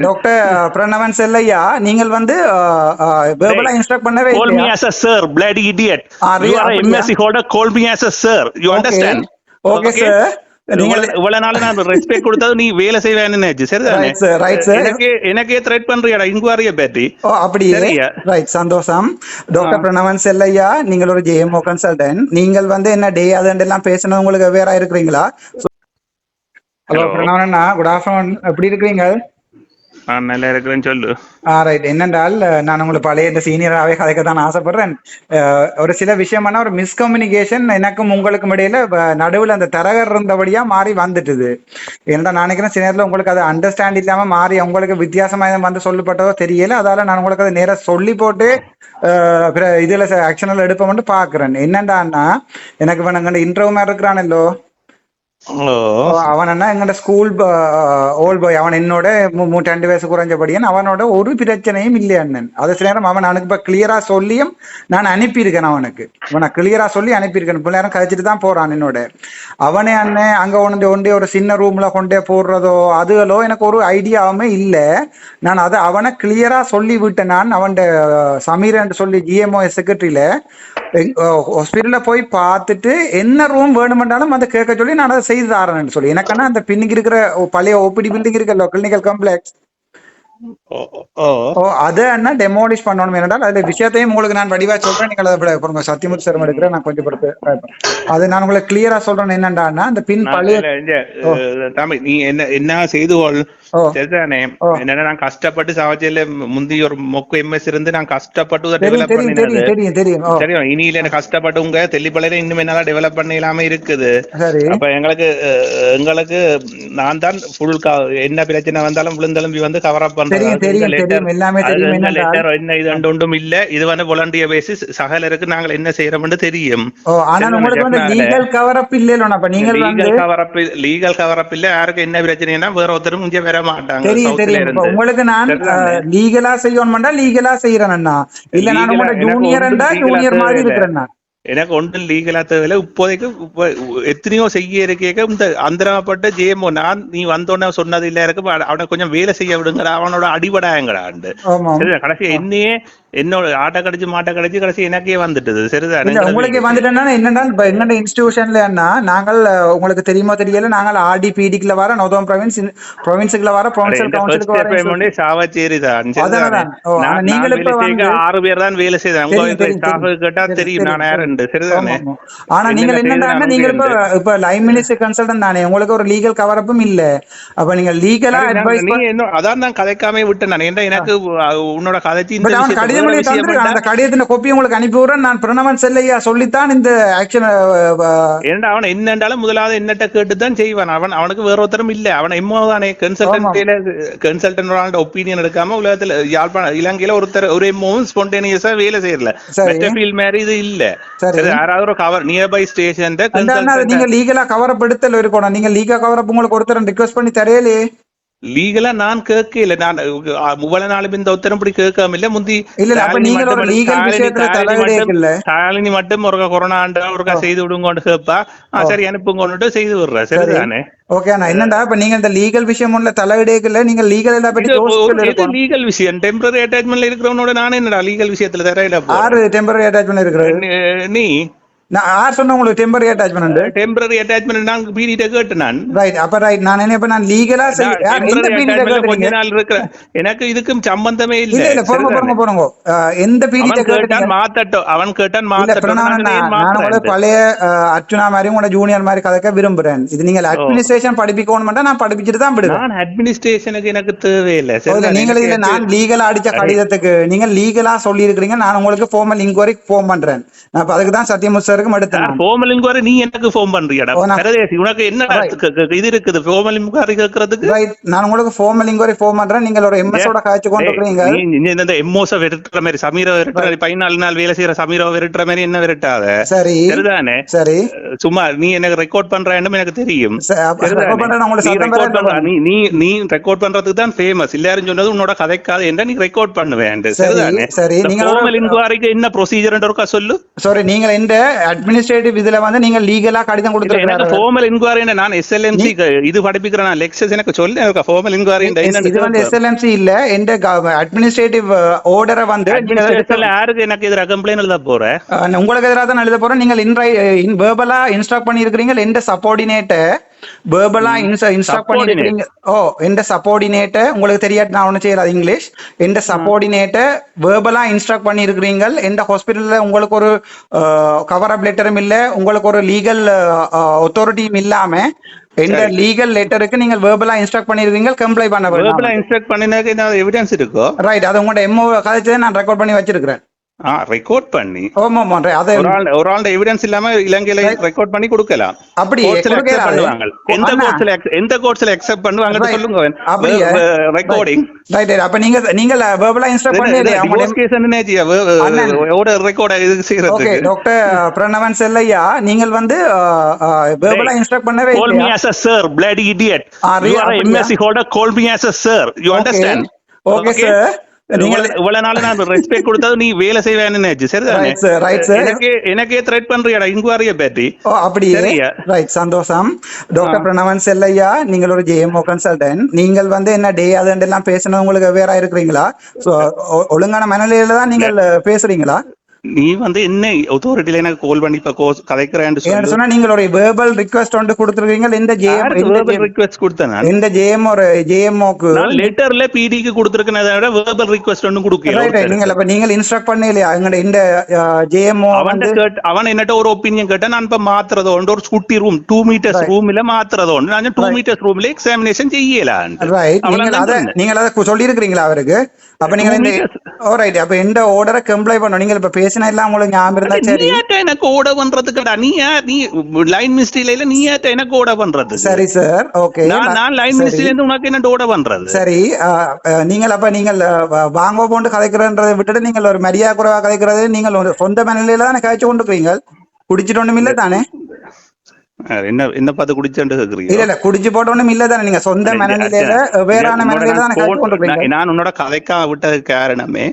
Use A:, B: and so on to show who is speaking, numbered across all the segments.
A: Doctor Pranavan Chelliah நீங்கள் வந்து verbally instruct பண்ணவே
B: me
A: இல்லையா
B: as a sir, bloody idiot.
A: Ah,
B: you
A: really?
B: are a
A: அப்படியா?
B: MSc holder, call me as a sir. You understand?
A: Okay sir நீங்கள்
B: இவ்வளவு- நாள் நான் ரெஸ்பெக்ட் கொடுத்தது நீ வேலை செய்வேன்னு நினைச்சு சரிதானே
A: Right, sir, right, sir.
B: எனக்கு எனக்கே த்ரெட் பண்றியாடா இன்குவாரிய
A: ஓ அப்படியே? ரைட் சந்தோஷம் டாக்டர் பிரணவன் செல்லையா நீங்கள் ஒரு ஜேஎம்ஓ கன்சல்டன்ட் நீங்கள் வந்து என்ன டே அதெல்லாம் பேசணும் உங்களுக்கு வேற இருக்கிறீங்களா ஹலோ. பிரணவன் குட் ஆஃப்டர்நூன் எப்படி இருக்கிறீங்க
B: நல்லா இருக்கிறேன்னு சொல்லு.
A: ரைட் என்னென்றால் நான் உங்களுக்கு பழைய இந்த சீனியராகவே கதைக்க தான் ஆசைப்படுறேன். ஒரு சில விஷயமான ஒரு மிஸ்கம்யூனிகேஷன் எனக்கும் உங்களுக்கும் இடையில நடுவில் அந்த தரகர் இருந்தபடியா மாறி வந்துட்டுது. ஏன்னா நான் நினைக்கிறேன் சில நேரத்தில் உங்களுக்கு அது அண்டர்ஸ்டாண்ட் இல்லாம மாறி உங்களுக்கு வித்தியாசமா வந்து சொல்லப்பட்டதோ தெரியல. அதால நான் உங்களுக்கு அதை நேரா சொல்லி போட்டு அஹ், இதுல ஆக்ஷனில் எடுப்போம்னு பாக்குறேன் என்னண்டான்னா எனக்கு இப்போ நாங்கள் இன்டர்வியூ மாதிரி இருக்கிறானல்லோ. அவன் என்ன எங்கட ஸ்கூல் ஓல்ட் பாய் அவன் என்னோட மு- ரெண்டு வயசு குறைஞ்சபடியன் அவனோட ஒரு பிரச்சனையும் இல்லை அண்ணன். அது சில நேரம் அவன் எனக்கு இப்ப கிளியரா சொல்லியும் நான் அனுப்பியிருக்கேன் அவனுக்கு. அவனை கிளியரா சொல்லி அனுப்பியிருக்கேன். இப்ப நேரம் கழிச்சிட்டு தான் போறான் என்னோட. அவனே அண்ணன் அங்க ஒன்று ஒன்றே ஒரு சின்ன ரூம்ல கொண்டே போடுறதோ அதுகளோ எனக்கு ஒரு ஐடியாவுமே இல்லை. நான் அதை அவனை கிளியரா சொல்லி விட்டேன் நான். அவன் சமீரன் சொல்லி ஜிஎம்ஓ செக்ரட்டரியில ஹாஸ்பிட்டல்ல போய் பார்த்துட்டு என்ன ரூம் வேணுமென்றாலும் அதை கேட்க சொல்லி நான் அதை செய்து சொல்லி. எனக்கான அந்த பின்னுக்கு இருக்கிற பழைய ஓபிடி பில்டிங் இருக்க
B: லொக்கல் நிகல்
A: காம்ப்ளெக்ஸ் அதை என்ன டெமோலிஷ் பண்ணணும் என்றால் அந்த விஷயத்தையும் உங்களுக்கு நான் வடிவா சொல்றேன். நீங்கள் அதை பாருங்க சத்தியமூர்த்தி சார் எடுக்கிறேன். நான் கொஞ்சம் பொறுத்து அது நான் உங்களுக்கு கிளியரா சொல்றேன் என்னண்டான்னா அந்த பின் பழைய
B: நீ என்ன என்ன செய்து கொள். சரிதானே. என்னன்னா நான் கஷ்டப்பட்டு சவச்சேல முந்தி ஒரு மொக்கு எம்எஸ் இருந்து நான் கஷ்டப்பட்டு டெவலப் பண்ணினது.
A: தெரியும்
B: இனியில எனக்கு கஷ்டப்பட்டு உங்க தெல்லிப்பள்ளையில இன்னும் என்னால டெவலப் பண்ண இல்லாம இருக்குது அப்ப எங்களுக்கு எங்களுக்கு நான் தான் ஃபுல் என்ன பிரச்சனை வந்தாலும் விழுந்தெலும்பி வந்து கவர் அப்
A: தெரியும், தெரியும், தெரியும். எல்லாமே தெரியும்.
B: என்ன இது ஒன்றும் இல்ல. இது வந்து volunteer basis. சகலருக்கு நாங்கள் என்ன செய்யறோம்னு தெரியும்.
A: ஓ ஆனா உங்களுக்கு வந்து லீகல் கவர் அப் இல்லையில அப்ப வந்து
B: legal cover up legal cover up இல்ல. யாருக்கு என்ன பிரச்சனைனா வேற ஒருத்தரும் இங்க வர மாட்டாங்க
A: தெரியும் உங்களுக்கு நான்? லீகலா செய்யணும்டா லீகலா செய்யறேன்னா இல்ல நான் உங்களோட
B: legal-ஆ
A: ஜூனியர் மாதிரி. இருக்கிறேன்னா
B: எனக்கு ஒன்றும் லீகலா தேவையில்ல. இப்போதைக்கு இப்ப எத்தனையோ செய்ய இருக்கேக்க இந்த அந்தரப்பட்ட ஜேமோ நான் நீ வந்தோடனே சொன்னது இல்ல இருக்கு அவ- அவனை கொஞ்சம் வேலை செய்ய விடுங்கடா அவனோட அடிபடாயங்கடாண்டு
A: ஆமா
B: சரிதா கடைசி என்னையே என்னோட ஆட்டை கடிச்சு மாட்டை கடிச்சு கடைசி எனக்கே வந்துட்டது. சரிதான்?
A: உங்களுக்கு வந்துட்டேன்னா என்னன்னா இப்ப எங்கட இன்ஸ்டிடியூஷன்ல நாங்கள் உங்களுக்கு தெரியுமோ தெரியல நாங்கள் ஆர்டி பிடிக்குள்ள வர நோதம் ப்ரொவின்ஸ் ப்ரொவின்ஸுக்குள்ள வர ப்ரொவின்சியல் கவுன்சிலுக்கு வர
B: சாவச்சேரி தான்.
A: நீங்கள் இப்ப
B: ஆறு பேர் தான் வேலை செய்தாங்க. கேட்டா
A: தெரியும்,
B: நான். யாருண்டு சரிதானே.
A: ஆனா நீங்கள் என்னன்னா நீங்கள் இப்ப. இப்ப லைன் மினிஸ்டர் கன்சல்டன்ட் தானே. உங்களுக்கு ஒரு லீகல் கவர் அப்பும் இல்ல. அப்ப நீங்க லீகலா அட்வைஸ்
B: அதான் நான் கதைக்காம விட்டேன் நான். எனக்கு உன்னோட கதைச்சு இந்த விஷயம்
A: தந்திருக்கான். அந்த. கடிதத்தின் கொப்பி உங்களுக்கு அனுப்பி விடுறேன். நான் பிரணவன் செல்லையா சொல்லித்தான் இந்த ஆக்ஷன்
B: ஏன்டா அவன் என்னண்டாலும் முதலாவது என்னட்ட கேட்டு தான் செய்வான். அவன் அவனுக்கு வேற ஒருத்தரும் இல்ல. அவன் எம்மோ தானே கன்சல்டன்ட் ஒப்பீனியன் எடுக்காம உலகத்துல யாழ்ப்பாண இலங்கையில ஒருத்தர் ஒரு எம்மோவும் ஸ்பான்டேனியஸா வேலை செய்யல. மெட்டபீல் மாதிரி இது இல்ல. யாராவது ஒரு கவர் நியர்பை ஸ்டேஷன்
A: நீங்க லீகலா கவர் எடுத்தல இருக்கணும் நீங்க லீகா கவர் உங்களுக்கு ஒருத்தர் ரிக்வெஸ்ட் பண்ணி தரையலே
B: லீகலா நான் கேட்கல நான் முவல நாலு இந்த உத்தரம் இப்படி கேட்காம இல்ல முந்தி
A: இல்ல, இல்ல, ஒரு
B: மட்டும்
A: இல்ல.
B: ஒரு கொரோனா ஆண்டு ஒருக்கா செய்து விடுங்கன்னு கேட்பா ஆ, சரி அனுப்புங்கன்னுட்டு செய்து விடுறேன் சரிதானே?
A: ஓகே அண்ணா என்னடா இப்ப நீங்க இந்த லீகல் விஷயம் ஒண்ணுல தலையிடேக்கல நீங்க லீகல் எல்லாம் பத்தி
B: லீகல் விஷயம்? டெம்பரரி அட்டாச்மெண்ட்ல இருக்கிறவனோட நானே என்னடா லீகல் விஷயத்துல தரையில
A: ஆறு டெம்பரரி அட்டாச்மெண்ட் இருக்கிறது?
B: நீ
A: நான் யார் சொன்ன உங்களுக்கு டெம்பரரி அட்டாச்மெண்ட்
B: டெம்பரரி அட்டாச்மெண்ட் நான் பீடிட்ட கேட்டு நான்.
A: ரைட் அப்ப ரைட் நான் என்ன இப்ப நான் லீகலா எந்த
B: நாள் இருக்கிற எனக்கு இதுக்கும் சம்பந்தமே இல்ல.
A: இல்ல இல்ல அஹ், எந்த பீரியட்
B: கேட்டான் மாத்தட்டும். அவன் கேட்டான்
A: இல்ல
B: மாத்தட்டும்.
A: பிரணவன்
B: நான்
A: பழைய அர்ச்சுனா மாதிரி உங்களோட ஜூனியர் மாதிரி கதைக்க விரும்புறேன். இது நீங்க அட்மினிஸ்ட்ரேஷன் படிப்பிக்கணும்னா நான் படிப்பிச்சுட்டு தான் விடுவேன்.
B: நான் அட்மினிஸ்ட்ரேஷனுக்கு எனக்கு தேவையில்லை.
A: இல்ல? நீங்கள் இதுல
B: எனக்கு
A: நான் லீகலா அடிச்ச கடிதத்துக்கு நீங்க லீகலா சொல்லி இருக்கிறீங்க நான் உங்களுக்கு ஃபார்மல் இன்கொயரிக்கு ஃபோன் பண்றேன். நான் அதுக்கு தான் சத்தியமுத் எடுத்தேன் நான்.
B: formal inquiry நீ எனக்கு ஃபோன் பண்றியாடா. உனக்கு என்ன இது இருக்குது? inquiry கேட்கறதுக்கு
A: ரைட் நான் உங்களுக்கு ஃபார்மல் இன்கொயரி ஃபோன் பண்றேன். நீங்கள் ஒரு எம்எஸ் ஓட காய்ச்சி கொண்டு இருக்கிறீங்க.
B: நீ இந்த எம்மோஸ விரட்டுற மாதிரி? சமீர விரட்டுற மாதிரி? பதினாலு நாள் வேலை செய்யற சமீர விரட்டுற மாதிரி என்ன விரட்டாத?
A: சரி.
B: சரிதானே?
A: சரி.
B: சும்மா நீ எனக்கு ரெக்கார்ட் பண்றேன்னு எனக்கு தெரியும். நீ பண்ற- நீ ரெக்கார்ட் பண்றதுக்கு தான் ஃபேமஸ் எல்லாரும் சொன்னது உன்னோட கதைக்காது என்ன நீ ரெக்கார்ட் பண்ணுவேன்
A: சரி,
B: சரிதானே?
A: சரி, நீங்க
B: ஃபார்மல் இன்குவாரிக்கு என்ன ப்ரொசீஜர் இருக்கா சொல்லு.
A: சாரி நீங்கள் இந்த அட்மினிஸ்ட்ரேட்டிவ் இதுல வந்து நீங்க லீகலா கடிதம்
B: இல்ல, எனக்கு ஃபார்மல் இன்கொயரி நான் எஸ்எல்எம்சி இது படிப்பிக்கிறேன் நான் லெக்சர்ஸ் எனக்கு சொல்லு எனக்கு ஃபார்மல் இன்கொயரி
A: இது வந்து எஸ்எல்எம்சி இல்ல எந்த அட்மினிஸ்ட்ரேட்டிவ் ஓர்டரை வந்து
B: யாருக்கு எனக்கு எதிராக கம்ப்ளைண்ட் எழுத போறேன்
A: உங்களுக்கு எதிராக தான் எழுத போறோம் நீங்கள் இன்ரை வேர்பலா இன்ஸ்ட்ரக்ட் பண்ணியிருக்கிறீங்க எந்த சப்போர்டினேட்டை வேர்பலா இன்ஸ்ட்ரக்ட் பண்ணியிருக்கிறீங்க ஓ எந்த சப்போர்டினேட்டை உங்களுக்கு தெரியாது நான் ஒன்றும் செய்யல இங்கிலீஷ். எந்த சப்போர்டினேட்டை வேர்பலா இன்ஸ்ட்ரக்ட் பண்ணியிருக்கிறீங்க எந்த ஹாஸ்பிட்டல்ல உங்களுக்கு ஒரு கவர் அப் லெட்டரும் இல்ல உங்களுக்கு ஒரு லீகல் அத்தாரிட்டியும் இல்லாம எந்த லீகல் லெட்டருக்கு நீங்கள் வேர்பலா இன்ஸ்ட்ரக்ட் பண்ணியிருக்கீங்க கம்ப்ளைண்ட் பண்ண
B: வேர்பலா இன்ஸ்ட்ரக்ட் பண்ணினாக்க எவிடன்ஸ் இருக்கோ?
A: ரைட் அது உங்களோட எம்ஓ கதைச்சதை நான் ரெக்கார்ட் பண்ணி வச்சிருக்கிறேன்.
B: ரெக்கார்ட் பண்ணி
A: ஆமா. அதை
B: ஒரு ஆள் ஒரு ஆள் எவிடன்ஸ் இல்லாம இலங்கையில ரெக்கார்ட் பண்ணி கொடுக்கலாம். அக்செப்ட் பண்ணுவாங்க எந்த
A: அண்ணா.
B: கோர்ட்ஸ்ல எந்த கோர்ட்ஸ்ல அக்செப்ட் பண்ணுவாங்க. சொல்லுங்க
A: அப்படியே.
B: ரெக்கார்டிங்
A: ரைட் அப்ப நீங்க நீங்க வேர்பலா இன்ஸ்ட்ரக்ட் பண்ணி
B: டிவோர்ஸ் கேஸ்
A: அண்ணன்.
B: ஓட ரெக்கார்ட் இது
A: ஓகே
B: செய்யறதுக்கு
A: டாக்டர் பிரணவன் செல்லையா நீங்கள் வந்து வேர்பலா இன்ஸ்ட்ரக்ட் பண்ணவே இல்லையா
B: sir, bloody idiot.
A: Ah,
B: You
A: really?
B: are a
A: அப்படியா?
B: MSc holder, call me as a sir. You understand?
A: Okay sir
B: இவ்வளவு- நாள் நான் ரெஸ்பெக்ட் கொடுத்தது நீ வேலை செய்வேன்னு. எனக்கு எனக்கே த்ரெட் பண்றியாடா இன்குவாரிய பற்றி
A: ஓ அப்படியே? ரைட் சந்தோஷம். டாக்டர் பிரணவன் செல்லையா? நீங்கள் ஒரு ஜேஎம்ஓ கன்சல்டன்ட் நீங்கள் வந்து என்ன டே அது எல்லாம் பேசணும் உங்களுக்கு வேற இருக்கிறீங்களா? சோ ஒழுங்கான மனநிலையில தான் நீங்கள் பேசுறீங்களா?
B: நீ வந்து என்ன அத்தாரிட்டில எனக்கு கால் பண்ணி இப்ப கோர்ஸ் கதைக்கிறேன்னு
A: சொன்னா நீங்கள் ஒரு வேர்பல் ரிக்வெஸ்ட் ஒன்று கொடுத்துருக்கீங்க. இந்த ஜேஎம்
B: வேர்பல் ரிக்வெஸ்ட் கொடுத்தேன்
A: இந்த ஜேஎம் ஒரு ஜேஎம்ஓக்கு
B: நான் லெட்டர்ல பிடிக்கு கொடுத்திருக்கேன் விட வேர்பல் ரிக்வெஸ்ட்
A: ரைட்
B: கொடுக்கல
A: நீங்கள் அப்ப நீங்கள் இன்ஸ்ட்ரக்ட் பண்ண இல்லையா எங்கட இந்த ஜேஎம்ஓ
B: அவன்
A: வந்து
B: அவன் என்னட்ட ஒரு ஒப்பீனியன் கேட்டா நான் இப்ப மாத்துறது உண்டு. ஒரு குட்டி ரூம் டூ மீட்டர்ஸ் ரூம்ல மாத்துறது உண்டு. நான் டூ மீட்டர்ஸ் ரூம்ல எக்ஸாமினேஷன் செய்யலாம்
A: ரைட் நீங்கள் அத நீங்கள் அத சொல்லி இருக்கிறீங்களா அவருக்கு? அப்ப நீங்க இந்த ஓ ரைட் அப்ப எந்த ஆர்டரை கம்ப்ளை பண்ணணும். நீங்கள் இப்ப பேசின எல்லாம் உங்களுக்கு ஞாபகம் இருந்தா
B: நீ
A: சரி.
B: எனக்கு ஓட பண்றதுக்குடா? நீ நீ லைன் மினிஸ்ட்ரியில நீ ஏட்ட எனக்கு ஓட பண்றது
A: சரி சார் ஓகே
B: நான் லைன் மினிஸ்ட்ரியில இருந்து உனக்கு என்ன ஓட பண்றது?
A: சரி நீங்கள் அப்ப நீங்கள் அஹ், வாங்க போண்டு கதைக்கிறன்றதை விட்டுட்டு நீங்கள் ஒரு மரியாதை குறைவா கதைக்கிறது நீங்கள் ஒரு சொந்த மனநிலையில தானே கதைச்சு கொண்டு இருக்கீங்க குடிச்சிட்டு ஒண்ணும் இல்ல தானே?
B: என்ன என்ன பார்த்து குடிச்சேன்னு
A: இல்ல
B: கேக்குறீங்க?
A: இல்ல குடிச்சு போட்ட ஒண்ணும் இல்ல தானே. நீங்க சொந்த மனநிலையில வேறான மனநிலையில தானே கொண்டு
B: நான் உன்னோட கதைக்கா விட்டதுக்கு காரணமே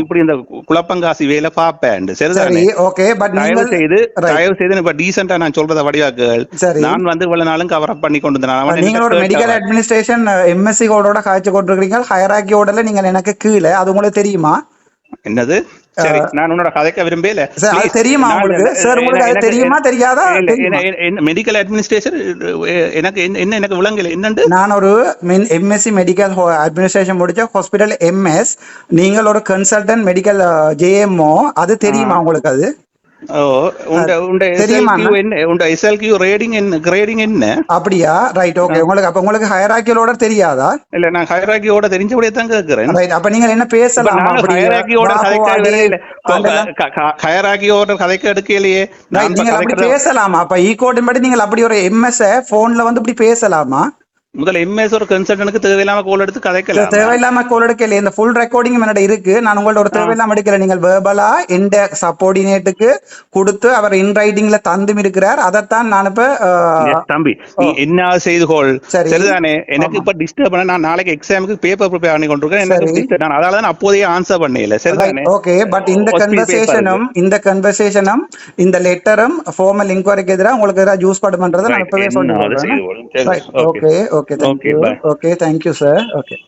B: இப்படி இந்த குழப்பங்காசி வேலை பாப்பேன்
A: சரி
B: சரிதானே
A: ஓகே பட்
B: தயவு செய்து. தயவு செய்து இப்ப டீசெண்டா நான் சொல்றத வடிவாக்குகள். நான் வந்து இவ்வளவு நாளும் கவர் அப் பண்ணி கொண்டு வந்தேன். அவன்
A: நீங்கள் ஒரு
B: எனக்கு
A: மெடிக்கல். அட்மினிஸ்ட்ரேஷன் எம்எஸ்சி கோடோட காய்ச்சி கொண்டிருக்கிறீங்க. ஹயராக்கியோட நீங்கள் எனக்கு கீழே அது உங்களுக்கு தெரியுமா?
B: என்னது? சரி நான் உன்னோட கதைக்க விரும்பல
A: சார், தெரியுமா உங்களுக்கு? சார், உங்களுக்கு தெரியுமா, தெரியாதா? தெரியுமா?
B: மெடிக்கல் அட்மினிஸ்ட்ரேஷன் எனக்கு என்ன என்ன எனக்கு விளங்கல. என்னண்டு?
A: நான் ஒரு எம்எஸ்சி மெடிக்கல் அட்மினிஸ்ட்ரேஷன் முடிச்ச ஹாஸ்பிட்டல் எம்எஸ் நீங்கள் ஒரு கன்சல்டன்ட் மெடிக்கல் ஜேஎம்ஓ அது தெரியுமா உங்களுக்கு அது? அப்படியா? ரைட் ஓகே உங்களுக்கு அப்ப உங்களுக்கு ஹயராக்கியோட தெரியாதா?
B: இல்ல நான் ஹைராக்கியோட தெரிஞ்சபடியே தான் கேக்குறேன்.
A: ரைட் அப்ப நீங்கள் என்ன பேசலாம்?
B: ஹைராக்கியோட ஹைராக்கியோட கதைக்க எடுக்கலையே.
A: நீங்கள் அப்படி பேசலாமா? அப்ப ஈ கோட்டின் படி நீங்கள் அப்படி ஒரு எம்எஸ் போன்ல வந்து இப்படி பேசலாமா?
B: முதல்ல எம்எஸ் ஒரு கன்சல்டனுக்கு தேவையில்லாம கோல் எடுத்து கதைக்கலாம்
A: தேவையில்லாம கோல் எடுக்கல இந்த ஃபுல் ரெக்கார்டிங் என்னோட இருக்கு. நான் உங்கள்ட்ட ஒரு தேவையில்லாம எடுக்கல. நீங்கள் வேர்பலா இந்த சப்போர்டினேட்டுக்கு கொடுத்து அவர் இன் ரைட்டிங்ல தந்தும் இருக்கிறார். அதைத்தான் நான் இப்ப
B: தம்பி நீ என்ன செய்து
A: சரி.
B: சரிதானே? எனக்கு இப்ப டிஸ்டர்ப் பண்ண நான் நாளைக்கு எக்ஸாமுக்கு பேப்பர் ப்ரிப்பேர் பண்ணி கொண்டிருக்கேன். எனக்கு disturb- நான் அதால தான் அப்போதைய ஆன்சர் பண்ணல. சரிதானே?
A: ஓகே பட் இந்த கன்வர்சேஷனும் இந்த கன்வர்சேஷனும் இந்த லெட்டரும் ஃபார்மல் இன்கொயரிக்கு எதிராக உங்களுக்கு ஜூஸ் பட் பண்றதை நான் இப்பவே
B: அதை
A: சொல்லி
B: Okay,
A: thank you.
B: Okay,
A: thank you, sir. Okay.